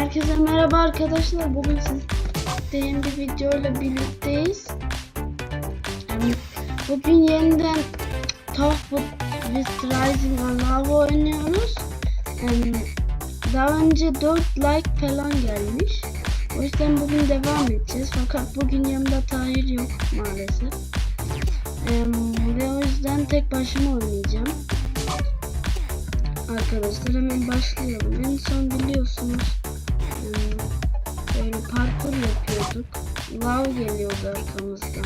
Herkese merhaba arkadaşlar. Bugün sizden bir video ile birlikteyiz. Bugün yeniden Talk with Rising Lava oynuyoruz. Daha önce 4 like falan gelmiş. O yüzden bugün devam edeceğiz. Fakat bugün yanımda Tahir yok maalesef. Ve o yüzden tek başıma oynayacağım. Arkadaşlar hemen başlayalım. En son biliyorsunuz böyle parkur yapıyorduk. Lav geliyordu arkamızdan.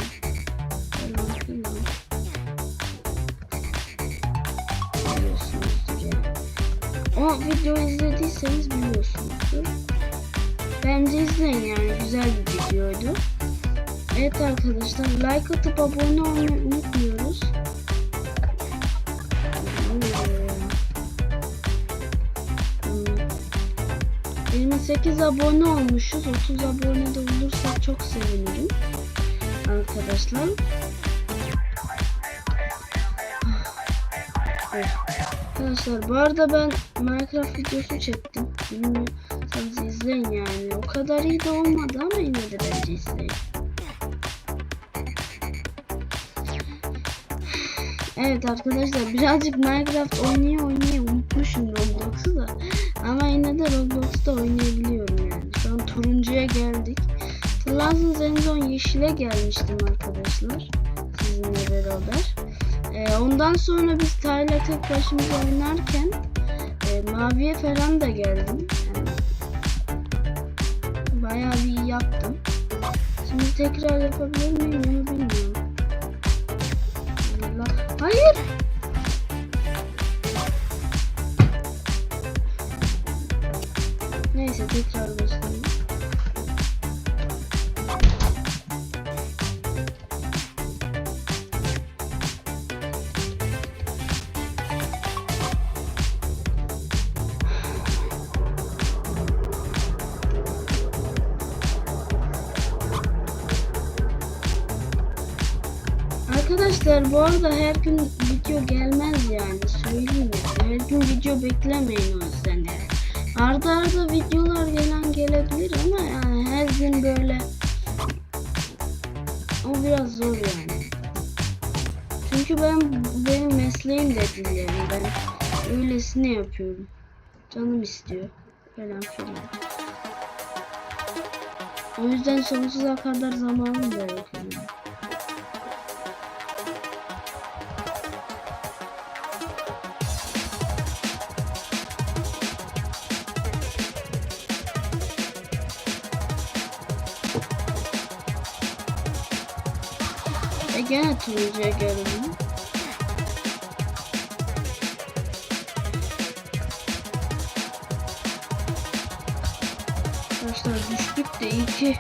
O videoyu izlediyseniz biliyorsunuzdur. Bence izleyin yani güzel bir videoydu. Evet arkadaşlar like atıp abone olmayı unutmuyoruz. 88 abone olmuşuz. 30 abone de olursak çok sevinirim. Arkadaşlar. Arkadaşlar bu arada ben Minecraft videosu çektim. Bilmiyorsanız izleyin yani. O kadar iyi de olmadı ama yine de bence izleyin. Evet arkadaşlar birazcık Minecraft oynaya oynaya unutmuşum Roblox'u da. Ama yine de Roblox'ta oynayabiliyorum yani. Şu an turuncuya geldik. Hatırlarsanız en son yeşile gelmiştim arkadaşlar. Sizinle beraber. Ee, ondan sonra biz Tayla tek başımıza oynarken e, maviye falan da geldim. Yani, bayağı bir yaptım. Şimdi tekrar yapabilir miyim onu bilmiyorum. Allah. Hayır. Arkadaşlar bu arada her gün video gelmez yani söyleyeyim ya. Her gün video beklemeyin o yüzden. Arda arda videolar gelen gelebilir ama yani her gün böyle o biraz zor yani. Çünkü ben benim mesleğim de değil yani ben öylesine yapıyorum. Canım istiyor falan filan. O yüzden sonsuza kadar zamanım da yok yani. Gene turuncuya geldim. Arkadaşlar düştük de iyi ki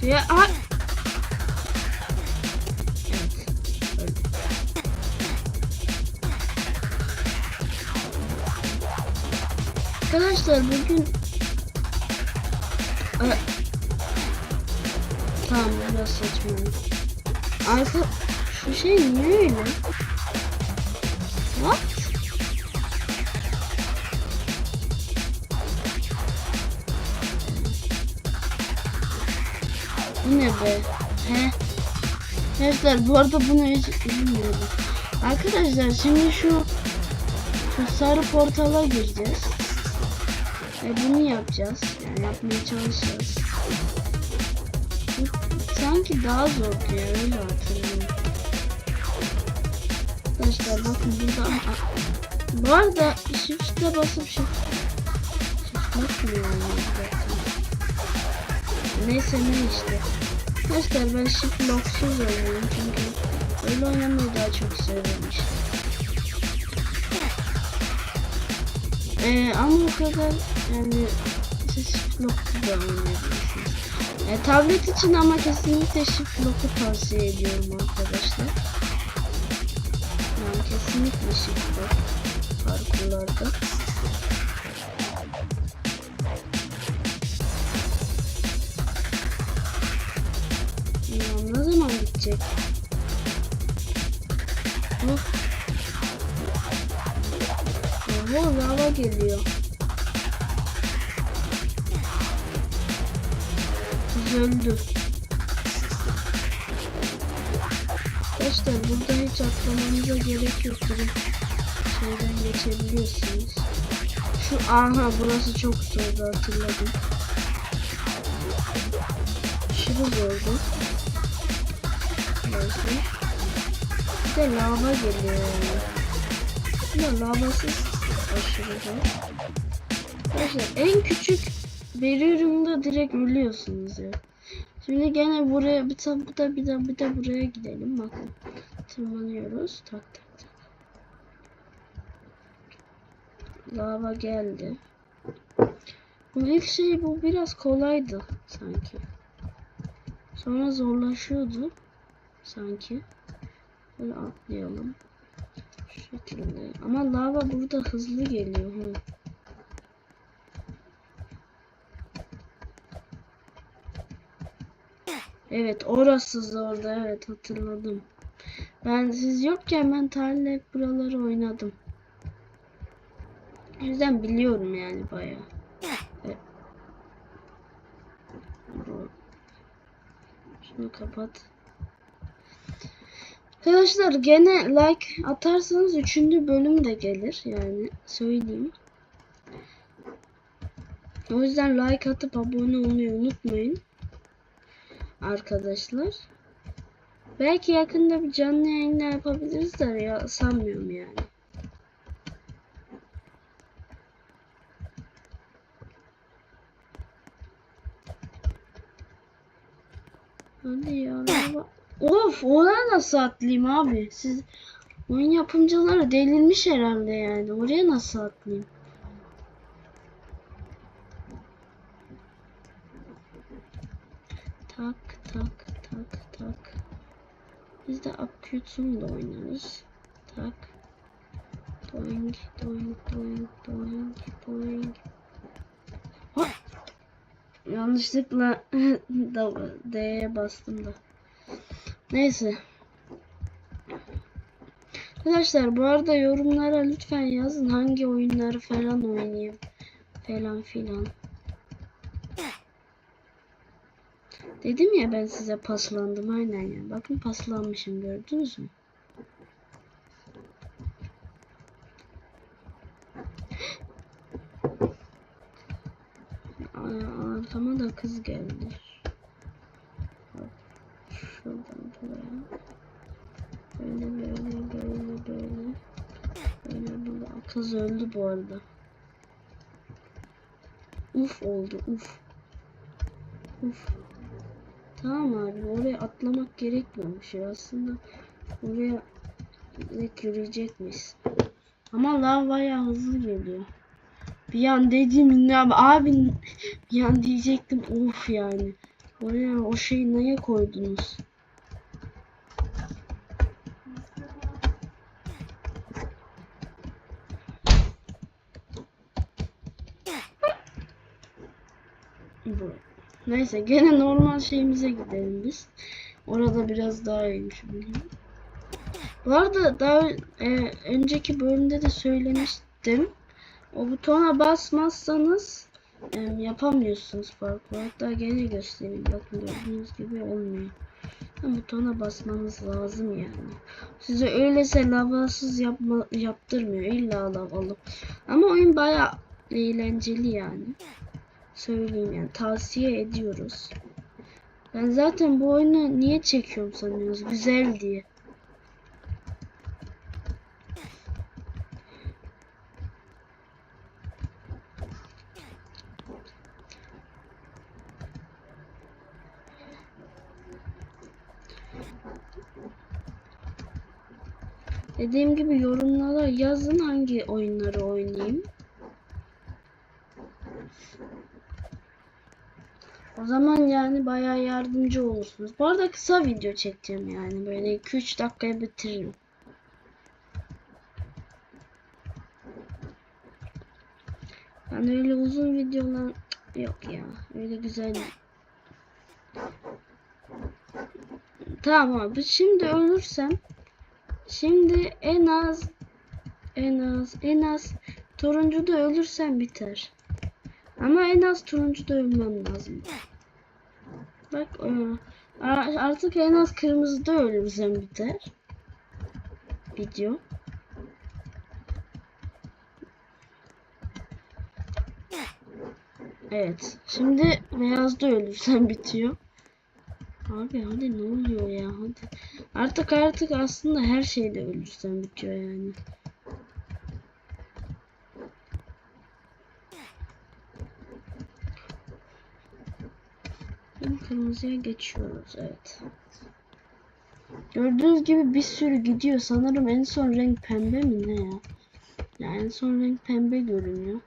şeye... Aa! Arkadaşlar bugün... Aa, Tamam biraz saçma. Arka şu şey niye öyle? What? Bu ne be? He? Arkadaşlar bu arada bunu hiç bilmiyordum. Arkadaşlar şimdi şu şu sarı portala gireceğiz. Ve bunu yapacağız. Yani yapmaya çalışacağız. Sanki daha zor diye öyle hatırlıyorum. Arkadaşlar bakın burada bu arada shift'e basıp shift nasıl. Neyse ne işte. Arkadaşlar ben shift locksuz oynuyorum çünkü öyle oynamayı daha çok seviyorum işte. Ee, ama o kadar yani siz locksuz da oynayabilirsiniz. E, tablet için ama kesinlikle shift lock'u tavsiye ediyorum arkadaşlar. Yani kesinlikle shift lock parkurlarda. Ya ne zaman bitecek? Of. Oho lava geliyor. Öldü. Arkadaşlar burada hiç atlamanıza gerek yok. Direkt geçebiliyorsunuz. Şu aha burası çok zordu hatırladım. Aşırı zordu. Neyse. Bir de lava geliyor yani. De lavasız aşırı. Arkadaşlar en küçük veriyorum da direkt ölüyorsunuz ya. Şimdi gene buraya bir de bir de bir de, bir de buraya gidelim bakın. Tırmanıyoruz. Tak tak tak. Lava geldi. Bu ilk şey bu biraz kolaydı sanki. Sonra zorlaşıyordu sanki. Böyle atlayalım. Şu şekilde. Ama lava burada hızlı geliyor. Hı. Evet orası zordu evet hatırladım. Ben siz yokken ben tarihte hep buraları oynadım. O yüzden biliyorum yani bayağı. Evet. Şunu kapat. Arkadaşlar gene like atarsanız 3. bölüm de gelir yani söyleyeyim. O yüzden like atıp abone olmayı unutmayın arkadaşlar. Belki yakında bir canlı yayında yapabiliriz de ya sanmıyorum yani. Hadi ya. Of oraya nasıl atlayayım abi? Siz oyun yapımcıları delirmiş herhalde yani. Oraya nasıl atlayayım? Tak tak tak tak. Biz de Upcutes'unu da oynarız. Tak. Doing doing doing doing doing. Ha! Yanlışlıkla D'ye bastım da. Neyse. Arkadaşlar bu arada yorumlara lütfen yazın hangi oyunları falan oynayayım. Falan filan. Dedim ya ben size paslandım aynen ya. Bakın paslanmışım gördünüz mü? Arkama da kız geldi. Şuradan buraya. Böyle böyle böyle böyle. Böyle böyle. Kız öldü bu arada. Uf oldu uf. Uf. Tamam abi oraya atlamak gerekmiyormuş ya aslında oraya direkt yürüyecekmiş. Ama lav bayağı hızlı geliyor. Bir an dedim ne abi, bir an diyecektim of yani. Oraya o şeyi neye koydunuz? Bu. Neyse gene normal şeyimize gidelim biz. Orada biraz daha iyiymiş biliyorum. Bu arada daha e, önceki bölümde de söylemiştim. O butona basmazsanız e, yapamıyorsunuz parkur. Hatta gene göstereyim. Bakın gördüğünüz gibi olmuyor. Ha, butona basmanız lazım yani. Size öylese lavasız yapma, yaptırmıyor. İlla lavalı. Ama oyun baya eğlenceli yani söyleyeyim yani tavsiye ediyoruz. Ben zaten bu oyunu niye çekiyorum sanıyoruz? Güzel diye. Dediğim gibi yorumlara yazın hangi oyunları oynayayım. Zaman yani bayağı yardımcı olursunuz. Bu arada kısa video çekeceğim yani. Böyle 2-3 dakikaya bitiririm. Ben öyle uzun videolar yok ya. Öyle güzel. Tamam abi. Şimdi ölürsem şimdi en az en az en az turuncuda ölürsem biter. Ama en az turuncuda ölmem lazım. Bak e, artık en az kırmızıda ölürsem biter. Video. Evet. Şimdi beyazda ölürsem bitiyor. Abi hadi ne oluyor ya hadi. Artık artık aslında her şeyde ölürsem bitiyor yani. Şimdi kırmızıya geçiyoruz evet. Gördüğünüz gibi bir sürü gidiyor. Sanırım en son renk pembe mi ne ya? Ya en son renk pembe görünüyor.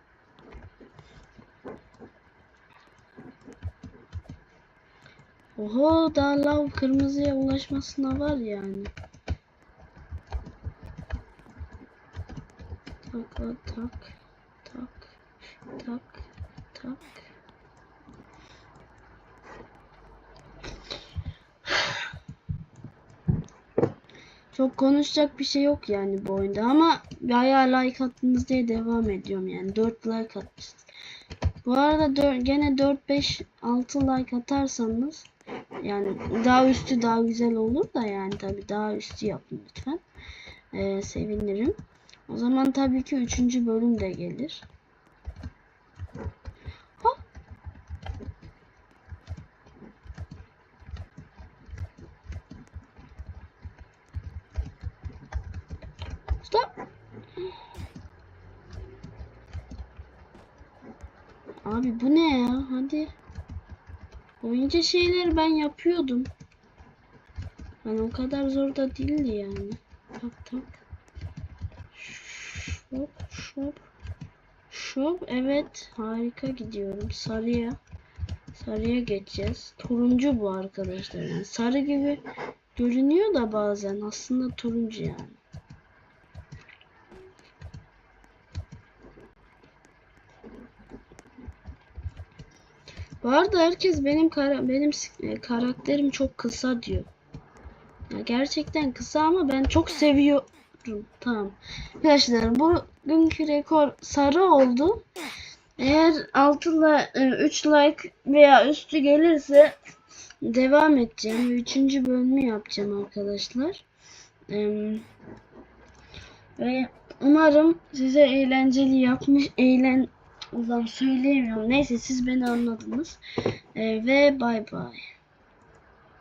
Oho daha lav kırmızıya ulaşmasına var yani. Tak tak tak tak tak. Çok konuşacak bir şey yok yani bu oyunda ama bayağı like attınız diye devam ediyorum yani 4 like atmışsınız. Bu arada dör, gene 4 5 6 like atarsanız yani daha üstü daha güzel olur da yani tabi daha üstü yapın lütfen. Ee, sevinirim. O zaman tabii ki 3. bölüm de gelir. Stop. Abi bu ne ya? Hadi. Oyuncu şeyleri ben yapıyordum. Yani o kadar zor da değildi yani. Tak tak. Şop şop. Şop evet harika gidiyorum. Sarıya. Sarıya geçeceğiz. Turuncu bu arkadaşlar. Yani sarı gibi görünüyor da bazen aslında turuncu yani. Bu arada herkes benim kara benim e, karakterim çok kısa diyor. Ya gerçekten kısa ama ben çok seviyorum. Tamam. Arkadaşlar bugünkü rekor sarı oldu. Eğer 6 3 like veya üstü gelirse devam edeceğim. 3. bölümü yapacağım arkadaşlar. Ve umarım size eğlenceli yapmış eğlen Ulan söyleyemiyorum. Neyse siz beni anladınız. Ee, ve bay bay.